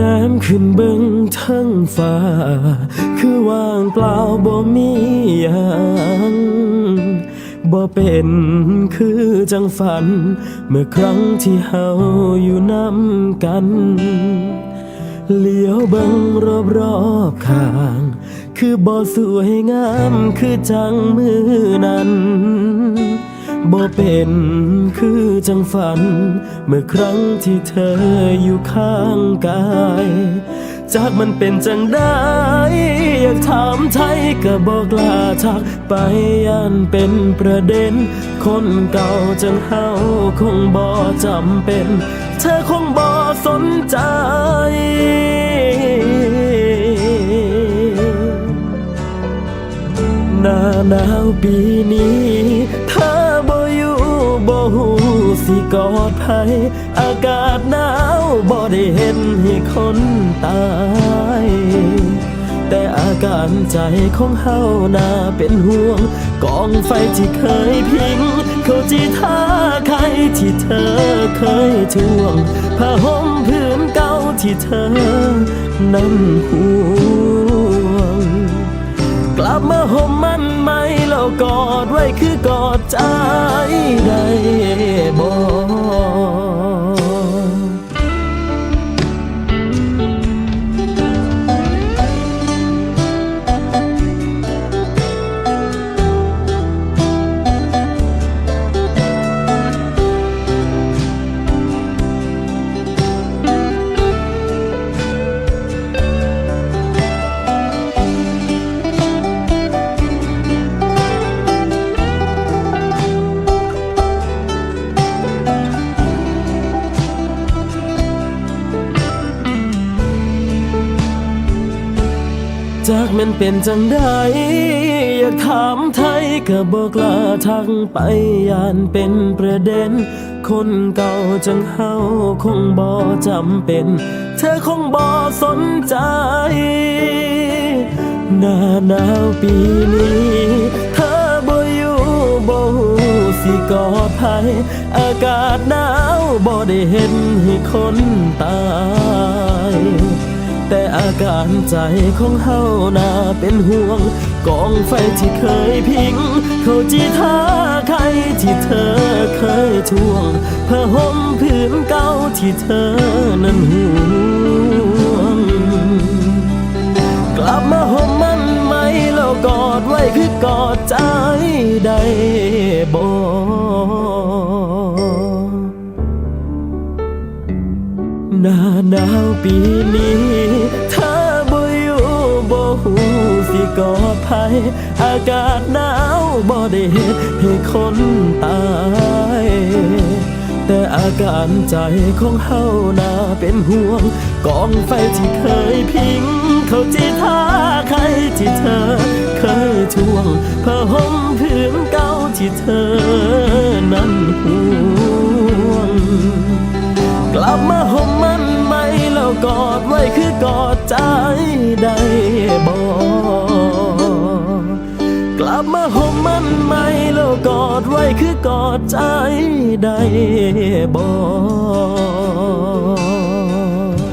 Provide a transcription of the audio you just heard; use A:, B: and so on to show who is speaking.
A: น้ำขึ้นเบิงทั้งฟ้า คือว่างเปล่าบ่มีหยังบ่เป็นคือจังฝัน เมื่อครั้งที่เฮาอยู่นำกันเลี้ยวเบิ่งรอบรอบข้าง คือบ่สวยงามคือจังมือนั้น บ่เป็นคือจังฝัน เมื่อครั้งที่เธออยู่ข้างกาย จากมันเป็นจังได้ อยากถามไทยก็บอกกล้าทักไปยันเป็นประเด็น คนเก่าจังเฮาคงบ่จำเป็น เธอคงบ่สนใจหน้าหนาวปี อดไผอากาศหนาวบ่ได้เห็นให้คนตาย แต่อาการใจของเฮาน่าเป็นห่วง กองไฟที่เคยพิง เขาจีท่าใครที่เธอเคยทวงผ้าห่มพื้นเก่าที่เธอนั้นห่วง กลับมาห่มมันไหมแล้วกอดไว้คือกอดใจ จากมันเป็นจังได้อยากถามไทยก็บอกลาทักไปยานเป็นประเด็น คนเก่าจังเฮาคงบ่จำเป็น เธอคงบ่สนใจ หน้าหนาวปีนี้ เธอบ่อยู่บ่หูสิกอดไผอากาศหนาวบ่ได้เห็นให้คนตาย แต่อาการใจของเฮาน่าเป็นห่วง กองไฟที่เคยพิง เขาจีท่าใครที่เธอเคยทวงผ้าห่มผืนเก่าที่เธอนั้นห่วง กลับมาห่มมันไหมแล้วกอดไว้คือกอดใจได้บ่ หน้าหนาวปีนี้ถ้าบ่อยู่บ่หูสิก่อดไผอากาศหนาวบ่ได้เฮ็ดให้คนตาย แต่อาการใจของเฮาน่าเป็นห่วง กองไฟที่เคยพิง เขาจีท่าใครที่เธอ เคยทวงผ้าห่มผืนเก่าที่เธอนั้นห่วง กลับมาห่มมันไหมแล้วกอดไว้คือกอดใจได้บอกลับมาห่มมันไหมแล้วกอดไว้คือกอดใจได้บอก